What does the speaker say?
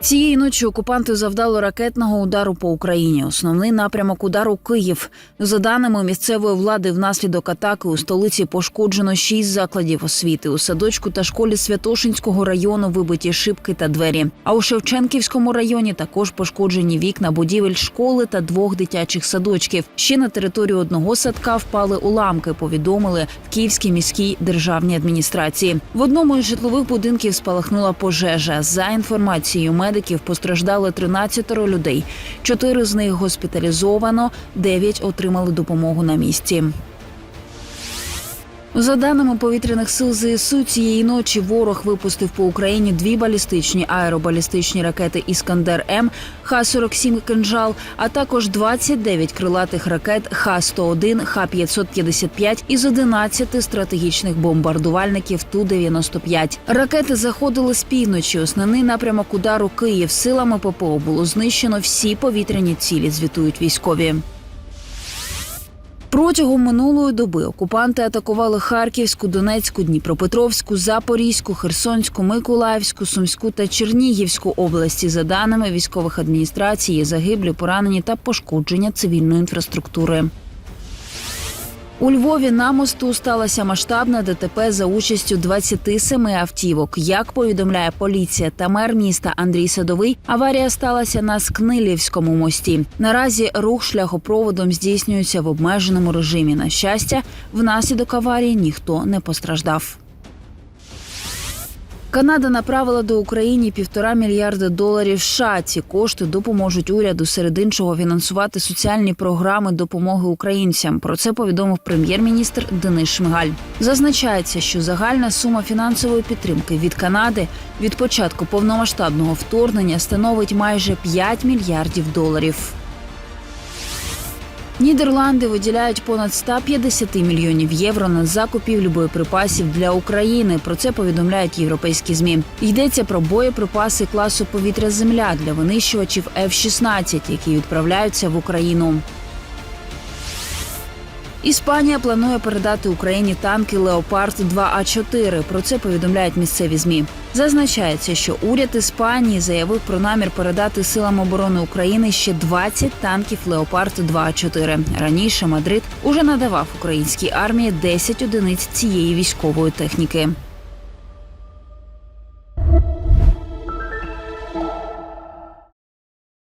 Цієї ночі окупанти завдали ракетного удару по Україні. Основний напрямок удару Київ. За даними місцевої влади, внаслідок атаки у столиці пошкоджено шість закладів освіти. У садочку та школі Святошинського району вибиті шибки та двері. А у Шевченківському районі також пошкоджені вікна будівель школи та двох дитячих садочків. Ще на територію одного садка впали уламки. Повідомили в Київській міській державній адміністрації. В одному із житлових будинків спалахнула пожежа. За інформацією медиків постраждали 13 людей. Чотири з них госпіталізовано, дев'ять отримали допомогу на місці. За даними повітряних сил ЗСУ, цієї ночі ворог випустив по Україні дві балістичні аеробалістичні ракети Іскандер М Х-47 «Кинжал», а також 29 крилатих ракет Х-101, Х-555 із 11 стратегічних бомбардувальників Ту-95. Ракети заходили з півночі. Основний напрямок удару Київ силами ППО було знищено всі повітряні цілі. Звітують військові. Протягом минулої доби окупанти атакували Харківську, Донецьку, Дніпропетровську, Запорізьку, Херсонську, Миколаївську, Сумську та Чернігівську області. За даними військових адміністрацій, загиблі, поранені та пошкодження цивільної інфраструктури. У Львові на мосту сталася масштабна ДТП за участю 27 автівок. Як повідомляє поліція та мер міста Андрій Садовий, аварія сталася на Скнилівському мості. Наразі рух шляхопроводом здійснюється в обмеженому режимі. На щастя, внаслідок аварії ніхто не постраждав. Канада направила до України півтора мільярда доларів. США. ці кошти допоможуть уряду серед іншого фінансувати соціальні програми допомоги українцям. Про це повідомив прем'єр-міністр Денис Шмигаль. Зазначається, що загальна сума фінансової підтримки від Канади від початку повномасштабного вторгнення становить майже 5 мільярдів доларів. Нідерланди виділяють понад 150 мільйонів євро на закупівлю боєприпасів для України. Про це повідомляють європейські змі. Йдеться про боєприпаси класу повітря-земля для винищувачів F-16, які відправляються в Україну. Іспанія планує передати Україні танки Леопард 2 а 4 Про це повідомляють місцеві змі. Зазначається, що уряд Іспанії заявив про намір передати силам оборони України ще 20 танків Леопард 2 а 4 Раніше Мадрид уже надавав українській армії 10 одиниць цієї військової техніки.